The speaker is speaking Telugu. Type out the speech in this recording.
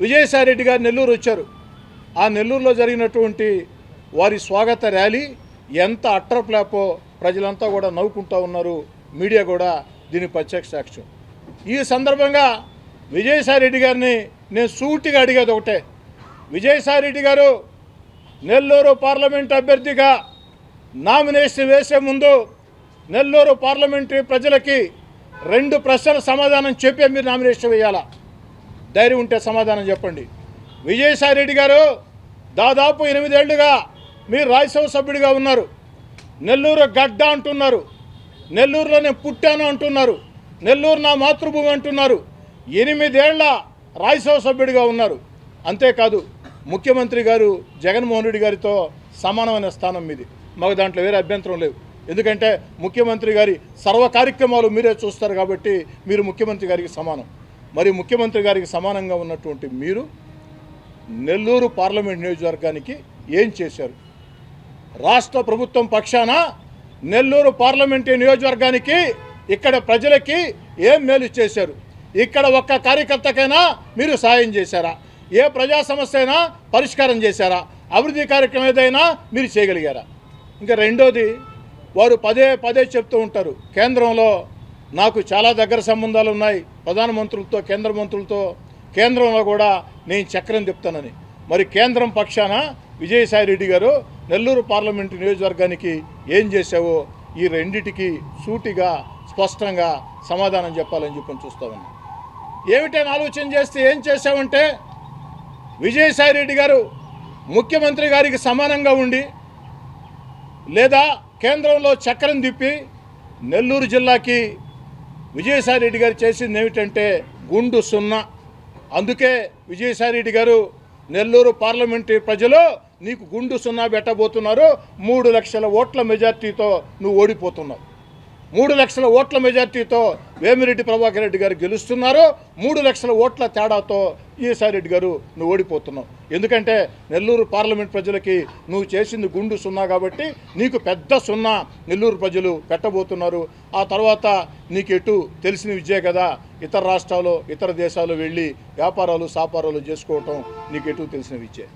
విజయసాయి రెడ్డి గారు నెల్లూరు వచ్చారు. ఆ నెల్లూరులో జరిగినటువంటి వారి స్వాగత ర్యాలీ ఎంత అట్రప్లాపో ప్రజలంతా కూడా నవ్వుకుంటూ ఉన్నారు. మీడియా కూడా దీని ప్రత్యక్ష సాక్ష్యం. ఈ సందర్భంగా విజయసాయిరెడ్డి గారిని నేను సూటిగా అడిగేది ఒకటే. విజయసాయిరెడ్డి గారు నెల్లూరు పార్లమెంట్ అభ్యర్థిగా నామినేషన్ వేసే ముందు నెల్లూరు పార్లమెంటరీ ప్రజలకి రెండు ప్రశ్నల సమాధానం చెప్పే మీరు నామినేషన్ వేయాలా? ధైర్యం ఉంటే సమాధానం చెప్పండి. విజయసాయి రెడ్డి గారు దాదాపు ఎనిమిదేళ్ళుగా మీరు రాజ్యసభ సభ్యుడిగా ఉన్నారు. నెల్లూరు గడ్డ అంటున్నారు. నెల్లూరులో నేను పుట్టాను అంటున్నారు. నెల్లూరు నా మాతృభూమి అంటున్నారు. ఎనిమిదేళ్ళ రాజ్యసభ సభ్యుడిగా ఉన్నారు. అంతేకాదు ముఖ్యమంత్రి గారు జగన్మోహన్ రెడ్డి గారితో సమానమైన స్థానం మీది. మాకు దాంట్లో వేరే అభ్యంతరం లేవు. ఎందుకంటే ముఖ్యమంత్రి గారి సర్వ కార్యక్రమాలు మీరే చూస్తారు కాబట్టి మీరు ముఖ్యమంత్రి గారికి సమానం. మరి ముఖ్యమంత్రి గారికి సమానంగా ఉన్నటువంటి మీరు నెల్లూరు పార్లమెంట్ నియోజకవర్గానికి ఏం చేశారు? రాష్ట్ర ప్రభుత్వం పక్షాన నెల్లూరు పార్లమెంటు నియోజకవర్గానికి ఇక్కడ ప్రజలకి ఏం మేలు చేశారు? ఇక్కడ ఒక్క కార్యకర్తకైనా మీరు సాయం చేశారా? ఏ ప్రజా సమస్య అయినా పరిష్కారం చేశారా? అభివృద్ధి కార్యక్రమం ఏదైనా మీరు చేయగలిగారా? ఇంకా రెండోది వారు పదే పదే చెప్తూ ఉంటారు కేంద్రంలో నాకు చాలా దగ్గర సంబంధాలు ఉన్నాయి. ప్రధానమంత్రులతో కేంద్ర మంత్రులతో కేంద్రంలో కూడా నేను చక్రం చెప్తానని మరి కేంద్రం పక్షాన విజయసాయి రెడ్డి గారు నెల్లూరు పార్లమెంటు నియోజకవర్గానికి ఏం చేశావో ఈ రెండిటికి సూటిగా స్పష్టంగా సమాధానం చెప్పాలని చెప్పని చూస్తామని ఉన్నాం. ఏమిటని ఆలోచన చేస్తే ఏం చేశామంటే విజయసాయి రెడ్డి గారు ముఖ్యమంత్రి గారికి సమానంగా ఉండి లేదా కేంద్రంలో చక్రం తిప్పి నెల్లూరు జిల్లాకి విజయసాయి రెడ్డి గారు చేసింది ఏమిటంటే గుండు సున్నా. అందుకే విజయసాయి రెడ్డి గారు నెల్లూరు పార్లమెంటరీ ప్రజలు నీకు గుండు సున్నా పెట్టబోతున్నారు మూడు లక్షల ఓట్ల మెజార్టీతో నువ్వు ఓడిపోతున్నావు. మూడు లక్షల ఓట్ల మెజార్టీతో వేమిరెడ్డి ప్రభాకర్ రెడ్డి గారు గెలుస్తున్నారు. మూడు లక్షల ఓట్ల తేడాతో ఈసారి రెడ్డి గారు నువ్వు ఓడిపోతున్నావు. ఎందుకంటే నెల్లూరు పార్లమెంట్ ప్రజలకి నువ్వు చేసింది గుండు సున్నా కాబట్టి నీకు పెద్ద సున్నా నెల్లూరు ప్రజలు పెట్టబోతున్నారు. ఆ తర్వాత నీకు ఎటు తెలిసిన విద్యే కదా ఇతర రాష్ట్రాలు ఇతర దేశాలు వెళ్ళి వ్యాపారాలు సాపారాలు చేసుకోవటం నీకు ఎటు తెలిసిన విద్యే